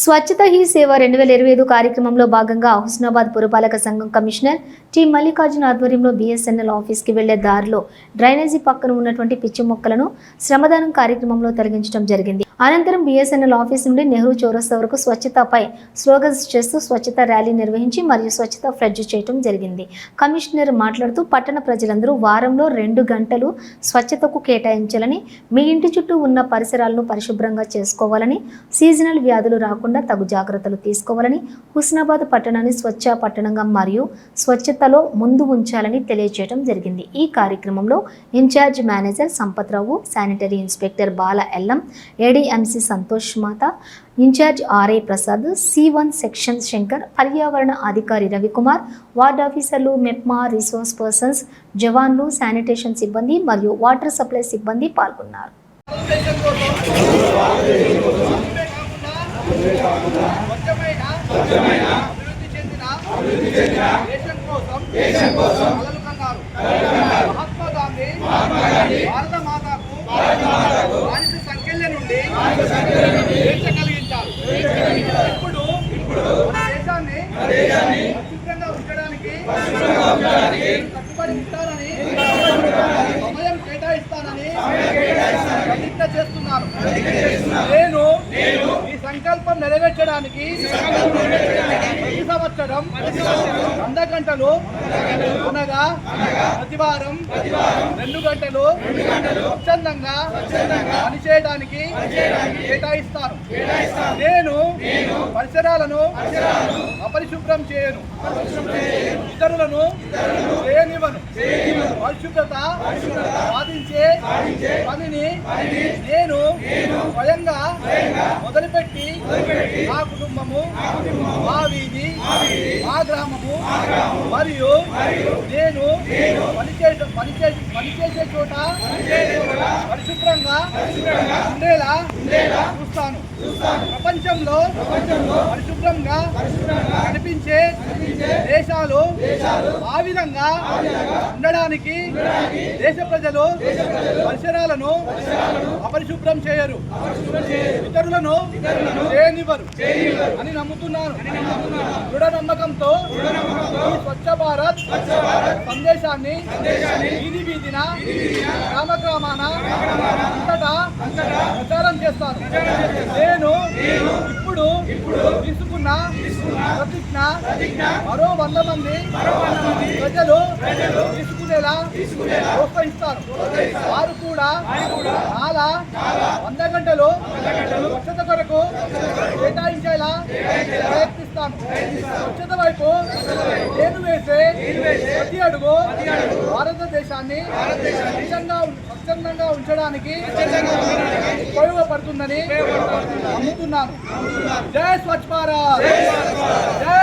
స్వచ్ఛత హీ సేవ రెండు వేల ఇరవై ఐదు కార్యక్రమంలో భాగంగా హుస్నాబాద్ పురపాలక సంఘం కమిషనర్ టి మల్లికార్జున ఆధ్వర్యంలో బీఎస్ఎన్ఎల్ ఆఫీస్కి వెళ్ళే దారిలో డ్రైనేజీ పక్కన ఉన్నటువంటి పిచ్చి మొక్కలను శ్రమదానం కార్యక్రమంలో తొలగించడం జరిగింది. అనంతరం బీఎస్ఎన్ఎల్ ఆఫీస్ నుండి నెహ్రూ చౌరస్తా వరకు స్వచ్ఛతపై స్లోగన్స్ చేస్తూ స్వచ్ఛత ర్యాలీ నిర్వహించి మరియు స్వచ్ఛత ఫ్లెడ్జ్ చేయడం జరిగింది. కమిషనర్ మాట్లాడుతూ పట్టణ ప్రజలందరూ వారంలో రెండు గంటలు స్వచ్ఛతకు కేటాయించాలని మీ ఇంటి చుట్టూ ఉన్న పరిసరాలను పరిశుభ్రంగా చేసుకోవాలని సీజనల్ వ్యాధులు రాకుండా తగు జాగ్రత్తలు తీసుకోవాలని హుస్నాబాద్ పట్టణాన్ని స్వచ్ఛ పట్టణంగా మరియు స్వచ్ఛతలో ముందు ఉంచాలని తెలియజేయడం జరిగింది. ఈ కార్యక్రమంలో in-charge manager Sampath Rao sanitary inspector Bala Ellam ADMC Santosh Matha in-charge RA Prasad C one section Shankar పర్యావరణ అధికారి రవికుమార్ వార్డ్ ఆఫీసర్లు మెప్మా రిసోర్స్ పర్సన్స్ జవాన్లు శానిటేషన్ సిబ్బంది మరియు వాటర్ సప్లై సిబ్బంది పాల్గొన్నారు. స్వచ్ఛమైన అభివృద్ధి చెందిన దేశం కోసం కలలు కన్నారు మహాత్మా గాంధీ భారత మాతకు బానిస సంఖ్యల నుండి స్వేచ్ఛ కలిగించారు ఇప్పుడు మన దేశాన్ని పరిశుభ్రంగా ఉంచడానికి కట్టుబడి ఉంటానని సమయం కేటాయిస్తానని ప్రతిజ్ఞ చేస్తున్నారు నేను సంకల్పం నెరవేర్చడానికి ప్రతి సంవత్సరం వంద గంటలు అనగా ప్రతివారం రెండు గంటలు స్వచ్ఛందంగా పనిచేయడానికి కేటాయిస్తారు. నేను పరిసరాలను అపరిశుభ్రం చేయను. ఇతరులను చేయనివ్వను. పరిశుభ్రత సాధించే పనిని నేను స్వయంగా మొదటి కుటుంబము మా వీధి మా గ్రామము మరియు నేను పనిచేసే పనిచేసే పనిచేసే చోట పరిశుభ్రంగా ఉండేలా చూస్తాను. ప్రపంచంలో ఆ విధంగా ఉండడానికి దేశ ప్రజలు పరిసరాలను అపరిశుభ్రం చేయరు. ఇతరులను చేయనివ్వరు. అని నమ్ముతున్నాను దృఢ నమ్మకంతో స్వచ్ఛ భారత్ సందేశాన్ని వీధి వీధిన గ్రామ గ్రామాన చేస్తాను. నేను ఇప్పుడు తీసుకున్న ప్రతిజ్ఞ మరో వంద మంది ప్రజలు తీసుకునేలా ప్రోత్సహిస్తారు. వారు కూడా చాలా వంద గంటలు స్వచ్ఛత కొరకు కేటాయించేలా ప్రయత్నిస్తాను. స్వచ్ఛత వైపు నేను వేసే ప్రతి అడుగు భారతదేశాన్ని స్వచ్ఛంగా స్వచ్ఛందంగా ఉంచడానికి ఉపయోగపడుతుందని నమ్ముతున్నాను. జై స్వచ్ఛ భారత్. జై